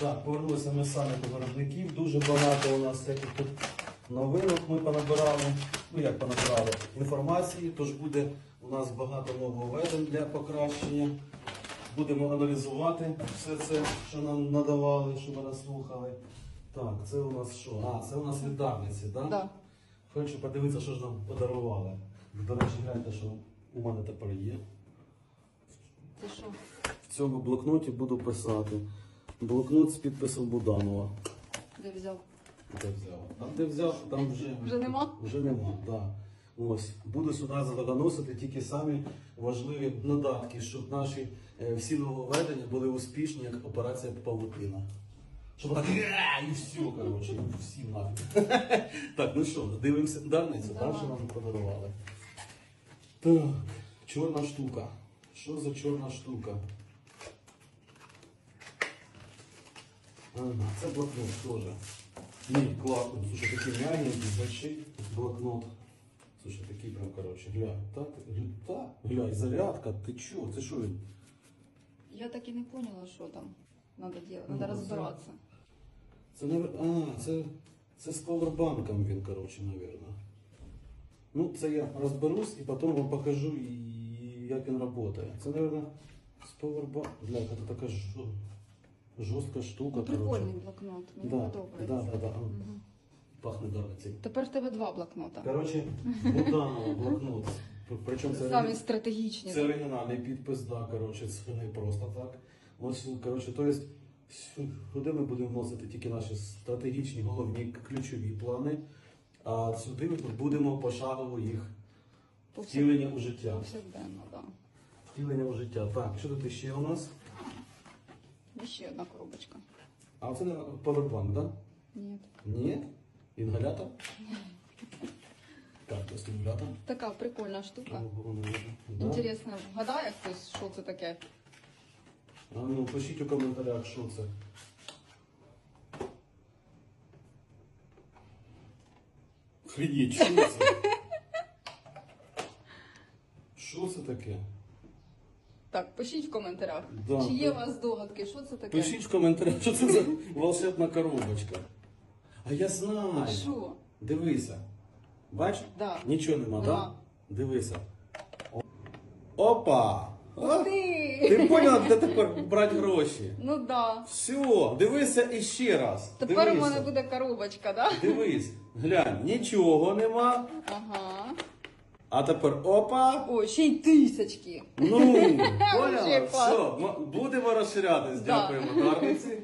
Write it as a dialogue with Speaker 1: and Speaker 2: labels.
Speaker 1: Так, повернулися ми самі до виробників. Дуже багато у нас всяких тут новинок ми понабирали. Ну як понабирали інформації, тож буде у нас багато нововведень для покращення. Будемо аналізувати все це, що нам надавали, що ми нас слухали. Так, це у нас що? А, це у нас від давниці, так?
Speaker 2: Да.
Speaker 1: Хочу подивитися, що ж нам подарували. До речі, гляньте, що у мене тепер є.
Speaker 2: Це що?
Speaker 1: В цьому блокноті буду писати. Блокнот з підписом Буданова.
Speaker 2: Де взяв?
Speaker 1: Де взяв? Там де взяв, там вже,
Speaker 2: Вже нема?
Speaker 1: Вже нема, так. Ось. Буду сюди заносити тільки самі важливі додатки, щоб наші е, всі нововведення були успішні, як операція Павутина. Щоб так і все, коротше, всім нафіг. Так, ну що, дивимося давницю, так, що нам подарували. Так, чорна штука. Що за чорна штука? Ага, це блокнот теж. Ні, класно. Слушай, такий мягенький, большой блокнот. Слушай, такий прям, короче, глянь. Так, так, глянь, зарядка, ти чо? Це що?
Speaker 2: Я так і не поняла, що там надо делать.
Speaker 1: Ну,
Speaker 2: Надо
Speaker 1: це-
Speaker 2: розбиратися.
Speaker 1: Це, навер... а, це, це з павербанком він, короче, навірно. Ну, це я розберусь і потім вам покажу, і- як він працює. Це, навірно, з павербанком. Бля, це така жо... жорстка штука,
Speaker 2: Ну, прикольний
Speaker 1: короче.
Speaker 2: блокнот, мені
Speaker 1: Да,
Speaker 2: подобається.
Speaker 1: да, да, да.
Speaker 2: Мгм.
Speaker 1: Пахне дарницей.
Speaker 2: Тепер в тебе два блокнота.
Speaker 1: Короче, Буданова блокнот. Причому це,
Speaker 2: Самі стратегічні.
Speaker 1: це оригінальний підпис, да, короче, це не просто так. Ось, короче, то есть, сюди ми будемо вносити тільки наші стратегічні, головні, ключові плани, а сюди ми будемо пошагово їх втілення у життя.
Speaker 2: Повсякденно, так.
Speaker 1: Втілення у життя. Так, що тут ще у нас?
Speaker 2: Да. І ще одна коробочка.
Speaker 1: А це не павербанк, да?
Speaker 2: Ні.
Speaker 1: Ні? Інгалятор? Так, це стимулятор.
Speaker 2: Така прикольна штука.
Speaker 1: Да.
Speaker 2: Інтересно, вгадає хтось, що це таке?
Speaker 1: А ну, пишіть у коментарях, що це. Хрініть, що це? Що це таке?
Speaker 2: Так, пишіть в коментарях.
Speaker 1: Да.
Speaker 2: Чи є у вас догадки, що це таке?
Speaker 1: Пишіть в коментарях, що це за волшебна коробочка. А я знаю.
Speaker 2: Що?
Speaker 1: Дивися. Бач?
Speaker 2: Да.
Speaker 1: Нічого нема, так? Да? Дивися. О- Опа! А?
Speaker 2: Ти!
Speaker 1: Ти поняла, де тепер брати гроші?
Speaker 2: Ну да.
Speaker 1: Все, дивися іще раз.
Speaker 2: Тепер
Speaker 1: дивися.
Speaker 2: у мене буде коробочка, да?
Speaker 1: Дивись, глянь, нічого нема.
Speaker 2: Ага.
Speaker 1: А тепер опа.
Speaker 2: О, ще й тисячки.
Speaker 1: Ну, поняла?
Speaker 2: клас.
Speaker 1: Все, м- будемо розширятись. Дякуємо, Дарниці.